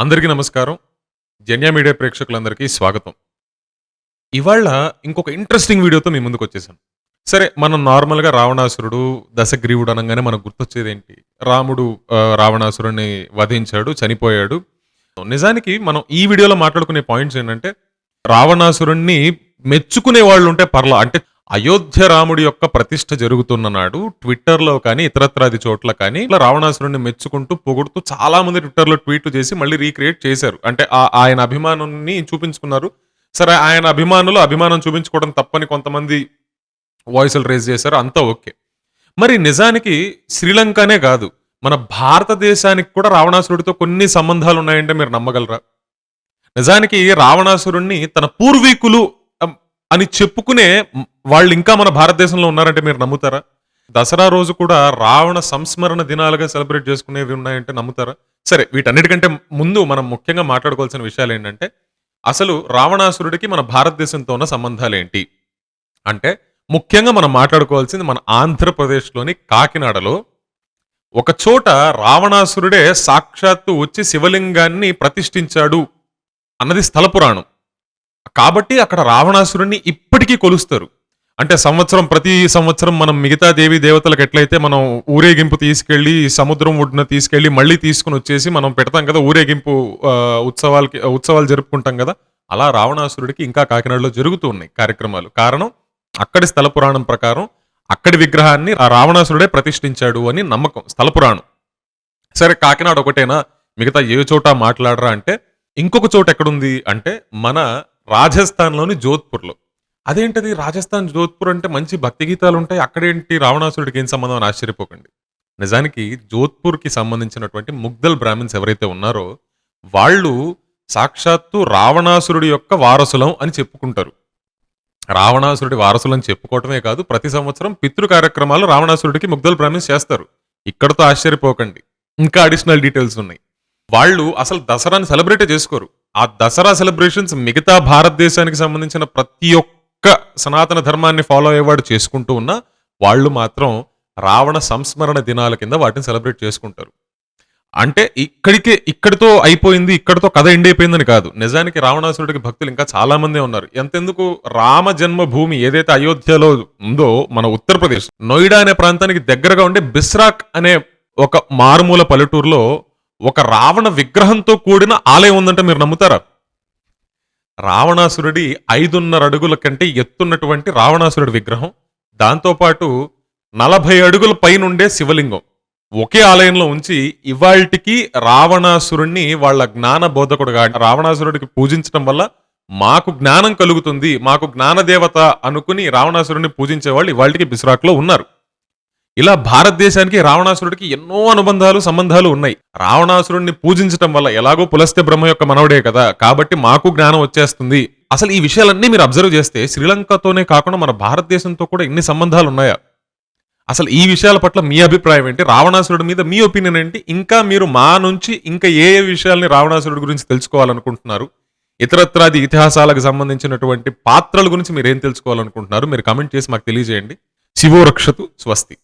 అందరికీ నమస్కారం. జన్యా మీడియా ప్రేక్షకులందరికీ స్వాగతం. ఇవాళ ఇంకొక ఇంట్రెస్టింగ్ వీడియోతో మీ ముందుకు వచ్చేసాను. సరే మనం నార్మల్గా రావణాసురుడు దశగ్రీవుడు అనగానే మనకు గుర్తొచ్చేది ఏంటి రాముడు రావణాసురుడిని వధించాడు చనిపోయాడు. నిజానికి మనం ఈ వీడియోలో మాట్లాడుకునే పాయింట్స్ ఏంటంటే రావణాసురుణ్ణి మెచ్చుకునే వాళ్ళు ఉంటే పర్లా అంటే అయోధ్య రాముడి యొక్క ప్రతిష్ట జరుగుతున్న నాడు ట్విట్టర్లో కానీ ఇతరత్రాది చోట్ల కానీ ఇలా రావణాసురుడిని మెచ్చుకుంటూ పొగుడుతూ చాలా మంది ట్విట్టర్లో ట్వీట్లు చేసి మళ్ళీ రీక్రియేట్ చేశారు. అంటే ఆ- ఆయన అభిమానాన్ని చూపించుకున్నారు. సరే ఆయన అభిమానులు అభిమానం చూపించుకోవడం తప్పని కొంతమంది వాయిస్లు రేజ్ చేశారు. అంతా ఓకే. మరి నిజానికి శ్రీలంకనే కాదు మన భారతదేశానికి కూడా రావణాసురుడితో కొన్ని సంబంధాలు ఉన్నాయంటే మీరు నమ్మగలరా? నిజానికి రావణాసురుణ్ణి తన పూర్వీకులు అని చెప్పుకునే వాళ్ళు ఇంకా మన భారతదేశంలో ఉన్నారంటే మీరు నమ్ముతారా? దసరా రోజు కూడా రావణ సంస్మరణ దినాలుగా సెలబ్రేట్ చేసుకునేవి ఉన్నాయంటే నమ్ముతారా? సరే వీటన్నిటికంటే ముందు మనం ముఖ్యంగా మాట్లాడుకోవాల్సిన విషయాలు ఏంటంటే అసలు రావణాసురుడికి మన భారతదేశంతో ఉన్న సంబంధాలు ఏంటి అంటే ముఖ్యంగా మనం మాట్లాడుకోవాల్సింది మన ఆంధ్రప్రదేశ్లోని కాకినాడలో ఒక చోట రావణాసురుడే సాక్షాత్తు వచ్చి శివలింగాన్ని ప్రతిష్ఠించాడు అన్నది స్థల పురాణం. కాబట్టి అక్కడ రావణాసురుణ్ణి ఇప్పటికీ కొలుస్తారు. అంటే సంవత్సరం ప్రతి సంవత్సరం మనం మిగతా దేవి దేవతలకు ఎట్లయితే మనం ఊరేగింపు తీసుకెళ్ళి సముద్రం ఒడ్డున తీసుకెళ్ళి మళ్ళీ తీసుకుని వచ్చేసి మనం పెడతాం కదా ఊరేగింపు ఉత్సవాలకి ఉత్సవాలు జరుపుకుంటాం కదా అలా రావణాసురుడికి ఇంకా కాకినాడలో జరుగుతూ ఉన్నాయి కార్యక్రమాలు. కారణం అక్కడి స్థల పురాణం ప్రకారం అక్కడి విగ్రహాన్ని ఆ రావణాసురుడే ప్రతిష్ఠించాడు అని నమ్మకం స్థల పురాణం. సరే కాకినాడ ఒకటేనా? మిగతా ఏ చోట మాట్లాడరా అంటే ఇంకొక చోట ఎక్కడుంది అంటే మన రాజస్థాన్లోని జోధ్పూర్లో. అదేంటది? రాజస్థాన్ జోధ్పూర్ అంటే మంచి భక్తి గీతాలు ఉంటాయి అక్కడేంటి? రావణాసురుడికి ఏం సంబంధం అని ఆశ్చర్యపోకండి. నిజానికి జోధ్పూర్కి సంబంధించినటువంటి ముగ్ధల్ బ్రాహ్మిన్స్ ఎవరైతే ఉన్నారో వాళ్ళు సాక్షాత్తు రావణాసురుడి యొక్క వారసులం అని చెప్పుకుంటారు. రావణాసురుడి వారసులని చెప్పుకోవటమే కాదు ప్రతి సంవత్సరం పితృ కార్యక్రమాలు రావణాసురుడికి ముగ్ధల్ బ్రాహ్మిన్స్ చేస్తారు. ఇక్కడతో ఆశ్చర్యపోకండి. ఇంకా అడిషనల్ డీటెయిల్స్ ఉన్నాయి. వాళ్ళు అసలు దసరాని సెలబ్రేట్ చేసుకోరు. ఆ దసరా సెలబ్రేషన్స్ మిగతా భారతదేశానికి సంబంధించిన ప్రతి ఒక్క సనాతన ధర్మాన్ని ఫాలో అయ్యేవాడు చేసుకుంటూ ఉన్నా వాళ్ళు మాత్రం రావణ సంస్మరణ దినాల కింద వాటిని సెలబ్రేట్ చేసుకుంటారు. అంటే ఇక్కడికే ఇక్కడితో అయిపోయింది ఇక్కడితో కథ ఎండ్ అయిపోయిందని కాదు. నిజానికి రావణాసురుడికి భక్తులు ఇంకా చాలా మందే ఉన్నారు. ఎంతెందుకు? రామ జన్మభూమి ఏదైతే అయోధ్యలో ఉందో మన ఉత్తరప్రదేశ్ నోయిడా అనే ప్రాంతానికి దగ్గరగా ఉండే బిస్రాక్ అనే ఒక మారుమూల పల్లెటూరులో ఒక రావణ విగ్రహంతో కూడిన ఆలయం ఉందంటే మీరు నమ్ముతారా? రావణాసురుడి ఐదున్నర అడుగుల కంటే ఎత్తున్నటువంటి రావణాసురుడి విగ్రహం దాంతోపాటు నలభై అడుగుల పైనుండే శివలింగం. ఒకే ఆలయంలో ఉంచి ఇవాల్టికి రావణాసురుణ్ణి వాళ్ళ జ్ఞాన బోధకుడుగా రావణాసురుడికి పూజించడం వల్ల మాకు జ్ఞానం కలుగుతుంది మాకు జ్ఞానదేవత అనుకుని రావణాసురుడిని పూజించే వాళ్ళు ఇవాళకి బిస్రాక్లో ఉన్నారు. ఇలా భారతదేశానికి రావణాసురుడికి ఎన్నో అనుబంధాలు సంబంధాలు ఉన్నాయి. రావణాసురుడిని పూజించడం వల్ల ఎలాగో పులస్తే బ్రహ్మ యొక్క మనవడే కదా కాబట్టి మాకు జ్ఞానం వచ్చేస్తుంది. అసలు ఈ విషయాలన్నీ మీరు అబ్జర్వ్ చేస్తే శ్రీలంకతోనే కాకుండా మన భారతదేశంతో కూడా ఎన్ని సంబంధాలు ఉన్నాయా? అసలు ఈ విషయాల పట్ల మీ అభిప్రాయం ఏంటి? రావణాసురుడి మీద మీ ఒపీనియన్ ఏంటి? ఇంకా మీరు మా నుంచి ఇంకా ఏ ఏ విషయాల్ని రావణాసురుడి గురించి తెలుసుకోవాలనుకుంటున్నారు? ఇతరత్రాది ఇతిహాసాలకు సంబంధించినటువంటి పాత్రల గురించి మీరు ఏం తెలుసుకోవాలనుకుంటున్నారు? మీరు కమెంట్ చేసి మాకు తెలియజేయండి. శివో రక్షతు స్వస్తి.